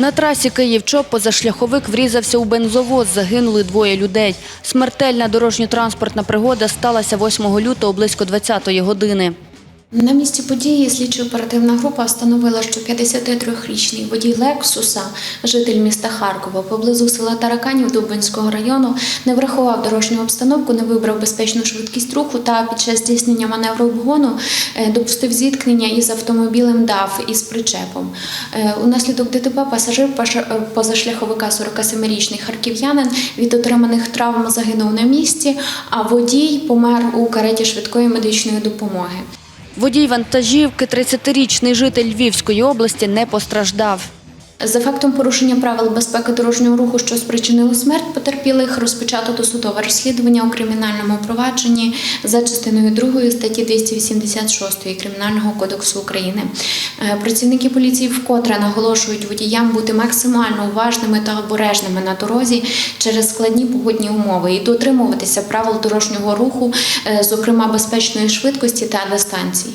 На трасі Київ-Чоп позашляховик врізався у бензовоз. Загинули двоє людей. Смертельна дорожньо-транспортна пригода сталася 8 лютого близько 20-ї години. На місці події слідчо-оперативна група встановила, що 53-річний водій Лексуса, житель міста Харкова, поблизу села Тараканів Дубинського району, не врахував дорожню обстановку, не вибрав безпечну швидкість руху та під час здійснення маневру обгону е, допустив зіткнення із автомобілем ДАФ із причепом. Е, Унаслідок ДТП пасажир е, позашляховика 47-річний харків'янин від отриманих травм загинув на місці, а водій помер у кареті швидкої медичної допомоги. Водій вантажівки, 30-річний житель Львівської області, не постраждав. За фактом порушення правил безпеки дорожнього руху, що спричинило смерть потерпілих, розпочато досудове розслідування у кримінальному провадженні за частиною 2 статті 286 Кримінального кодексу України. Е, Працівники поліції вкотре наголошують водіям бути максимально уважними та обережними на дорозі через складні погодні умови і дотримуватися правил дорожнього руху, е, зокрема безпечної швидкості та дистанції.